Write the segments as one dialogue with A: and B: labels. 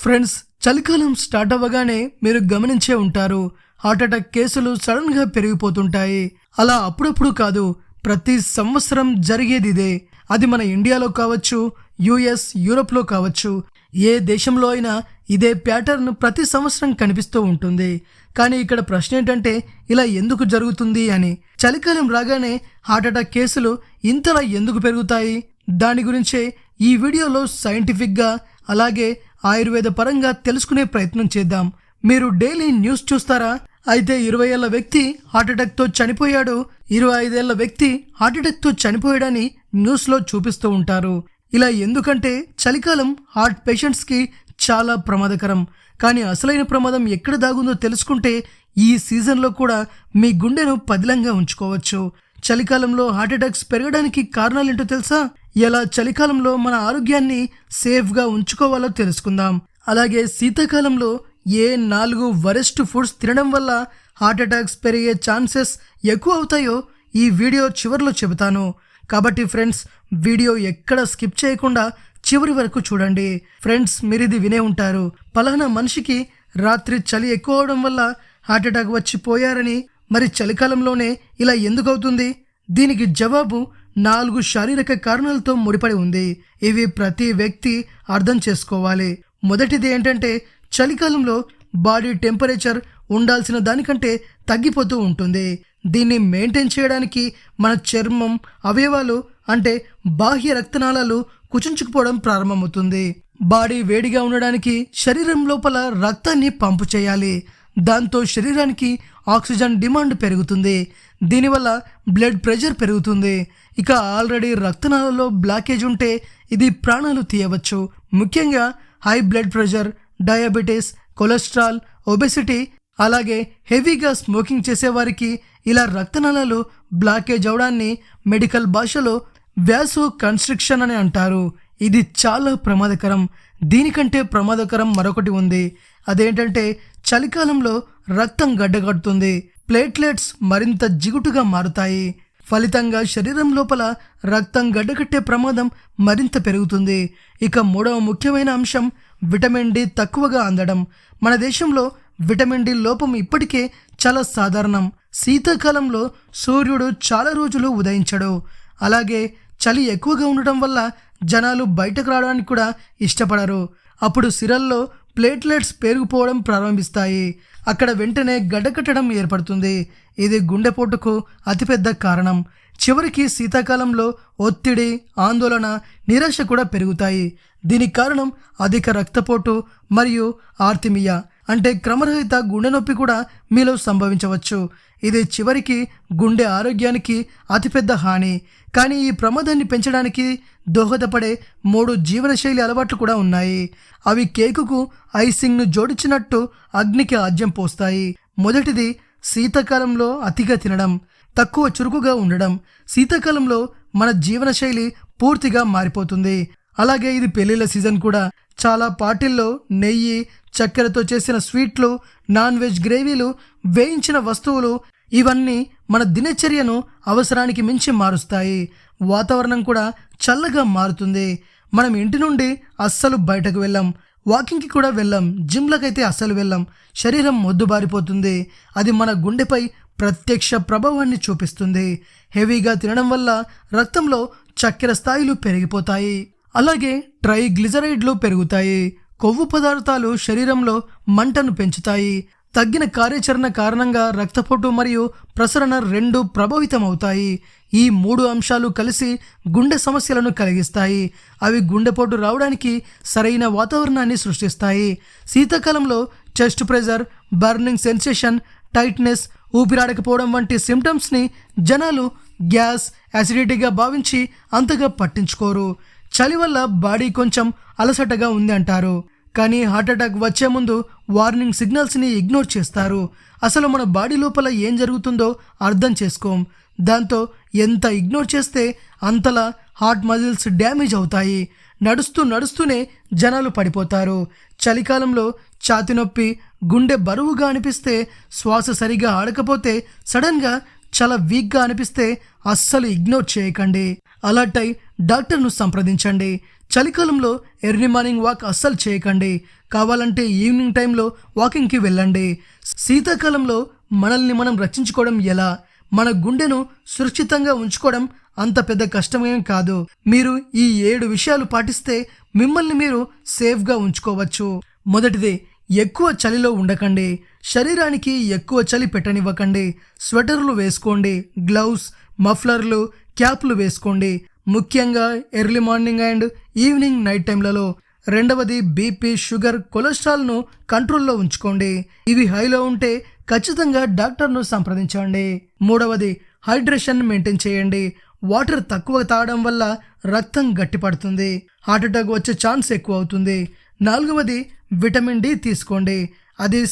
A: Friends చలికాలం start అవ్వగానే మీరు గమనించే ఉంటారు. హార్ట్ అటాక్ కేసులు సడన్గా పెరిగిపోతుంటాయి. అలా అప్పుడప్పుడు కాదు ప్రతి సంవత్సరం జరిగేది ఇదే. అది మన ఇండియాలో కావచ్చు యుఎస్ యూరోప్లో కావచ్చు. ఏ దేశంలో అయినా ఇదే ప్యాటర్న్ ప్రతి సంవత్సరం కనిపిస్తూ ఉంటుంది. కానీ ఇక్కడ ప్రశ్న ఏంటంటే ఇలా ఎందుకు జరుగుతుంది అని. చలికాలం రాగానే హార్ట్ అటాక్ కేసులు ఇంతలా ఎందుకు పెరుగుతాయి? దాని గురించే ఈ వీడియోలో సైంటిఫిక్గా అలాగే ఆయుర్వేద పరంగా తెలుసుకునే ప్రయత్నం చేద్దాం. మీరు డైలీ న్యూస్ చూస్తారా? అయితే ఇరవై ఏళ్ళ వ్యక్తి హార్ట్అటాక్తో చనిపోయాడు. ఇరవై ఐదేళ్ళ వ్యక్తి హార్ట్అటాక్తో చనిపోయాడని న్యూస్లో చూపిస్తూ ఉంటారు. ఇలా ఎందుకంటే చలికాలం హార్ట్ పేషెంట్స్కి చాలా ప్రమాదకరం. కానీ అసలైన ప్రమాదం ఎక్కడ దాగుందో తెలుసుకుంటే ఈ సీజన్లో కూడా మీ గుండెను పదిలంగా ఉంచుకోవచ్చు. చలికాలంలో హార్ట్ అటాక్స్ పెరగడానికి కారణాలేంటో తెలుసా? ఎలా చలికాలంలో మన ఆరోగ్యాన్ని సేఫ్గా ఉంచుకోవాలో తెలుసుకుందాం. అలాగే శీతాకాలంలో ఏ నాలుగు వరెస్ట్ ఫుడ్స్ తినడం వల్ల హార్ట్ అటాక్స్ పెరిగే ఛాన్సెస్ ఎక్కువ అవుతాయో ఈ వీడియో చివరిలో చెబుతాను. కాబట్టి ఫ్రెండ్స్ వీడియో ఎక్కడ స్కిప్ చేయకుండా చివరి వరకు చూడండి. ఫ్రెండ్స్ మీరు ఇది వినే ఉంటారు. పలానా మనిషికి రాత్రి చలి ఎక్కువ అవడం వల్ల హార్ట్ అటాక్ వచ్చి పోయారని మరి చలికాలంలోనే ఇలా ఎందుకు అవుతుంది దీనికి జవాబు నాలుగు శారీరక కారణాలతో ముడిపడి ఉంది. ఇవి ప్రతి వ్యక్తి అర్థం చేసుకోవాలి. మొదటిది ఏంటంటే చలికాలంలో బాడీ టెంపరేచర్ ఉండాల్సిన దానికంటే తగ్గిపోతూ ఉంటుంది. దీన్ని మెయింటైన్ చేయడానికి మన చర్మం అవయవాలు అంటే బాహ్య రక్తనాళాలు కుచించుకుపోవడం ప్రారంభమవుతుంది. బాడీ వేడిగా ఉండడానికి శరీరం లోపల రక్తాన్ని పంపు చేయాలి. దాంతో శరీరానికి ఆక్సిజన్ డిమాండ్ పెరుగుతుంది. దీనివల్ల బ్లడ్ ప్రెషర్ పెరుగుతుంది. ఇక ఆల్రెడీ రక్తనాళాల్లో బ్లాకేజ్ ఉంటే ఇది ప్రాణాలు తీయవచ్చు. ముఖ్యంగా high blood pressure diabetes cholesterol obesity అలాగే హెవీగా స్మోకింగ్ చేసేవారికి ఇలా రక్తనాళాలు బ్లాకేజ్ అవడాన్ని మెడికల్ భాషలో వ్యాసో కన్స్ట్రక్షన్ అని అంటారు. ఇది చాలా ప్రమాదకరం. దీనికంటే ప్రమాదకరం మరొకటి ఉంది. అదేంటంటే చలికాలంలో రక్తం గడ్డగడుతుంది. ప్లేట్లెట్స్ మరింత జిగుటుగా మారుతాయి. ఫలితంగా శరీరం లోపల రక్తం గడ్డకట్టే ప్రమాదం మరింత పెరుగుతుంది. ఇక మూడవ ముఖ్యమైన అంశం విటమిన్ డి తక్కువగా అందడం. మన దేశంలో విటమిన్ డి లోపం ఇప్పటికే చాలా సాధారణం. శీతాకాలంలో సూర్యుడు చాలా రోజులు ఉదయించడు. అలాగే చలి ఎక్కువగా ఉండటం వల్ల జనాలు బయటకు రావడానికి కూడా ఇష్టపడరు. అప్పుడు సిరల్లో ప్లేట్లెట్స్ పెరిగిపోవడం ప్రారంభిస్తాయి. అక్కడ వెంటనే గడ్డకట్టడం ఏర్పడుతుంది. ఇది గుండెపోటుకు అతిపెద్ద కారణం. చివరికి శీతాకాలంలో ఒత్తిడి ఆందోళన నిరాశ కూడా పెరుగుతాయి. దీనికి కారణం అధిక రక్తపోటు మరియు ఆర్తిమియా. అంటే క్రమరహిత గుండె నొప్పి కూడా మీలో సంభవించవచ్చు. ఇది చివరికి గుండె ఆరోగ్యానికి అతిపెద్ద హాని. కానీ ఈ ప్రమాదాన్ని పెంచడానికి దోహదపడే మూడు జీవనశైలి అలవాట్లు కూడా ఉన్నాయి. అవి కేకుకు ఐసింగ్ను జోడించినట్టు అగ్నికి ఆజ్యం పోస్తాయి. మొదటిది శీతాకాలంలో అతిగా తినడం తక్కువ చురుకుగా ఉండడం. శీతాకాలంలో మన జీవనశైలి పూర్తిగా మారిపోతుంది. అలాగే ఇది పెళ్ళిళ్ళ సీజన్ కూడా. చాలా పార్టీల్లో నెయ్యి చక్కెరతో చేసిన స్వీట్లు నాన్ వెజ్ గ్రేవీలు వేయించిన వస్తువులు ఇవన్నీ మన దినచర్యను అవసరానికి మించి మారుస్తాయి. వాతావరణం కూడా చల్లగా మారుతుంది. మనం ఇంటి నుండి అస్సలు బయటకు వెళ్ళాం. వాకింగ్కి కూడా వెళ్ళాం. జిమ్లకైతే అస్సలు వెళ్ళాం. శరీరం మొద్దుబారిపోతుంది. అది మన గుండెపై ప్రత్యక్ష ప్రభావాన్ని చూపిస్తుంది. హెవీగా తినడం వల్ల రక్తంలో చక్కెర స్థాయిలు పెరిగిపోతాయి. అలాగే ట్రైగ్లిజరైడ్లు పెరుగుతాయి. కొవ్వు పదార్థాలు శరీరంలో మంటను పెంచుతాయి. తగ్గిన కార్యాచరణ కారణంగా రక్తపోటు మరియు ప్రసరణ రెండు ప్రభావితమవుతాయి. ఈ మూడు అంశాలు కలిసి గుండె సమస్యలను కలిగిస్తాయి. అవి గుండెపోటు రావడానికి సరైన వాతావరణాన్ని సృష్టిస్తాయి. శీతాకాలంలో chest pressure burning sensation tightness ఊపిరాడకపోవడం వంటి సిమ్టమ్స్ని జనాలు గ్యాస్ యాసిడిటీగా భావించి అంతగా పట్టించుకోరు. చలి వల్ల బాడీ కొంచెం అలసటగా ఉంది అంటారు. కానీ హార్ట్ అటాక్ వచ్చే ముందు వార్నింగ్ సిగ్నల్స్ని ఇగ్నోర్ చేస్తారు. అసలు మన బాడీ లోపల ఏం జరుగుతుందో అర్థం చేసుకోం. దాంతో ఎంత ఇగ్నోర్ చేస్తే అంతలా హార్ట్ మజిల్స్ డ్యామేజ్ అవుతాయి. నడుస్తూ నడుస్తూనే జనాలు పడిపోతారు. చలికాలంలో ఛాతి నొప్పి గుండె బరువుగా అనిపిస్తే శ్వాస సరిగా ఆడకపోతే సడన్గా చాలా వీక్గా అనిపిస్తే అస్సలు ఇగ్నోర్ చేయకండి. అలర్ట్ అయి డాక్టర్ను సంప్రదించండి. చలికాలంలో ఎర్లీ మార్నింగ్ వాక్ అస్సలు చేయకండి. కావాలంటే ఈవినింగ్ టైంలో వాకింగ్కి వెళ్ళండి. శీతాకాలంలో మనల్ని మనం రక్షించుకోవడం ఎలా? మన గుండెను సురక్షితంగా ఉంచుకోవడం అంత పెద్ద కష్టమేం కాదు. మీరు ఈ ఏడు విషయాలు పాటిస్తే మిమ్మల్ని మీరు సేఫ్గా ఉంచుకోవచ్చు. మొదటిది ఎక్కువ చలిలో ఉండకండి. శరీరానికి ఎక్కువ చలి పెట్టనివ్వకండి. స్వెటర్లు వేసుకోండి గ్లౌస్ మఫ్లర్లు క్యాప్లు వేసుకోండి. ముఖ్యంగా early morning and evening night టైంలలో రెండవది బీపీ షుగర్ కొలెస్ట్రాల్ను కంట్రోల్లో ఉంచుకోండి. ఇవి హైలో ఉంటే ఖచ్చితంగా డాక్టర్ను సంప్రదించండి. మూడవది హైడ్రేషన్ మెయింటైన్ చేయండి. వాటర్ తక్కువ తాగడం వల్ల రక్తం గట్టిపడుతుంది. హార్ట్ అటాక్ వచ్చే ఛాన్స్ ఎక్కువ అవుతుంది. నాలుగవది విటమిన్ డి తీసుకోండి. అది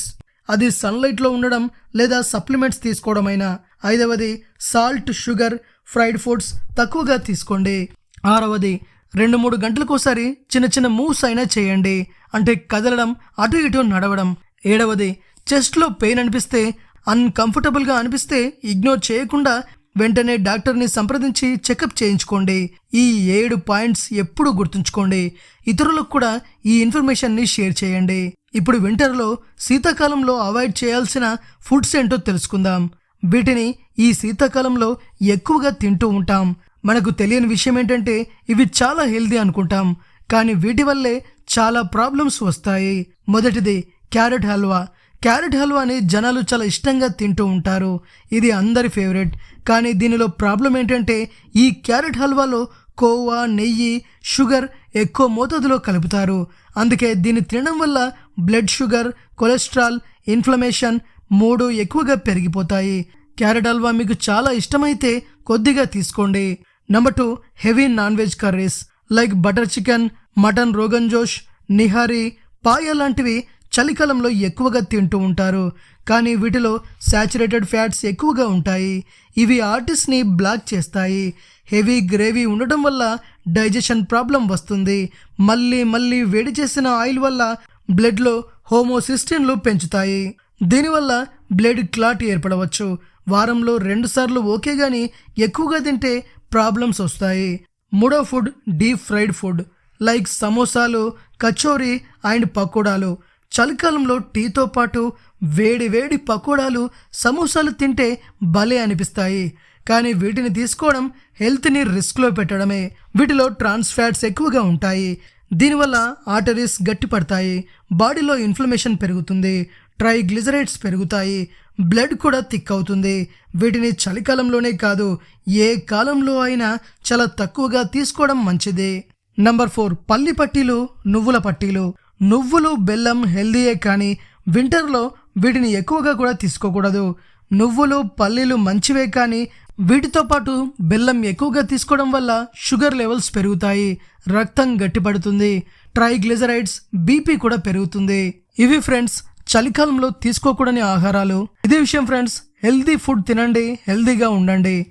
A: అది సన్లైట్లో ఉండడం లేదా సప్లిమెంట్స్ తీసుకోవడమైనా. ఐదవది సాల్ట్ షుగర్ ఫ్రైడ్ ఫుడ్స్ తక్కువగా తీసుకోండి. ఆరవది రెండు మూడు గంటలకోసారి చిన్న చిన్న మూవ్స్ అయినా చేయండి. అంటే కదలడం అటు ఇటు నడవడం. ఏడవది చెస్ట్లో పెయిన్ అనిపిస్తే అన్కంఫర్టబుల్గా అనిపిస్తే ఇగ్నోర్ చేయకుండా వెంటనే డాక్టర్ని సంప్రదించి చెకప్ చేయించుకోండి. ఈ ఏడు పాయింట్స్ ఎప్పుడూ గుర్తుంచుకోండి. ఇతరులకు కూడా ఈ ఇన్ఫర్మేషన్ని షేర్ చేయండి. ఇప్పుడు వింటర్లో శీతాకాలంలో అవాయిడ్ చేయాల్సిన ఫుడ్స్ ఏంటో తెలుసుకుందాం. వీటిని ఈ శీతాకాలంలో ఎక్కువగా తింటూ ఉంటాం. మనకు తెలియని విషయం ఏంటంటే ఇవి చాలా హెల్దీ అనుకుంటాం. కానీ వీటి వల్లే చాలా ప్రాబ్లమ్స్ వస్తాయి. మొదటిది క్యారెట్ హల్వా. క్యారెట్ హల్వాని జనాలు చాలా ఇష్టంగా తింటూ ఉంటారు. ఇది అందరి ఫేవరెట్. కానీ దీనిలో ప్రాబ్లం ఏంటంటే ఈ క్యారెట్ హల్వాలో కోవా నెయ్యి షుగర్ ఎక్కువ మోతాదులో కలుపుతారు. అందుకే దీన్ని తినడం వల్ల బ్లడ్ షుగర్ కొలెస్ట్రాల్ ఇన్ఫ్లమేషన్ మూడు ఎక్కువగా పెరిగిపోతాయి. క్యారెట్ హల్వా మీకు చాలా ఇష్టమైతే కొద్దిగా తీసుకోండి. Number two heavy non veg curries like butter chicken mutton rogan josh nihari paya లాంటివి చలికాలంలో ఎక్కువగా తింటూ ఉంటారు. కానీ వీటిలో శాచురేటెడ్ ఫ్యాట్స్ ఎక్కువగా ఉంటాయి. ఇవి ఆర్టిస్ట్ని బ్లాక్ చేస్తాయి. హెవీ గ్రేవీ ఉండటం వల్ల డైజెషన్ ప్రాబ్లం వస్తుంది. మళ్ళీ మళ్ళీ వేడి చేసిన ఆయిల్ వల్ల బ్లడ్లో హోమోసిస్టిన్లు పెంచుతాయి. దీనివల్ల బ్లడ్ క్లాట్ ఏర్పడవచ్చు. వారంలో రెండుసార్లు ఓకే కానీ ఎక్కువగా తింటే ప్రాబ్లమ్స్ వస్తాయి. మూడో food deep fried food. Like సమోసాలు కచోరీ అండ్ పకోడాలు. చలికాలంలో టీతో పాటు వేడి వేడి పకోడాలు సమోసాలు తింటే భలే అనిపిస్తాయి. కానీ వీటిని తీసుకోవడం హెల్త్ని రిస్క్లో పెట్టడమే. వీటిలో ట్రాన్స్ ఫ్యాట్స్ ఎక్కువగా ఉంటాయి. దీనివల్ల ఆర్టరీస్ గట్టిపడతాయి బాడీలో ఇన్ఫ్లమేషన్ పెరుగుతుంది ట్రైగ్లిజరైడ్స్ పెరుగుతాయి బ్లడ్ కూడా థిక్ అవుతుంది వీటిని చలికాలంలోనే కాదు ఏ కాలంలో అయినా చాలా తక్కువగా తీసుకోవడం మంచిది. నంబర్ ఫోర్ పల్లి పట్టీలు నువ్వుల పట్టీలు. నువ్వులు బెల్లం హెల్దీయే కానీ వింటర్లో వీటిని ఎక్కువగా కూడా తీసుకోకూడదు. నువ్వులు పల్లీలు మంచివే కానీ వీటితో పాటు బెల్లం ఎక్కువగా తీసుకోవడం వల్ల షుగర్ లెవెల్స్ పెరుగుతాయి రక్తం గట్టిపడుతుంది ట్రైగ్లిజరైడ్స్ బీపీ కూడా పెరుగుతుంది. ఇవి ఫ్రెండ్స్ చలికాలంలో తీసుకోకూడని ఆహారాలు. ఇదే విషయం ఫ్రెండ్స్ హెల్దీ ఫుడ్ తినండి హెల్దీగా ఉండండి.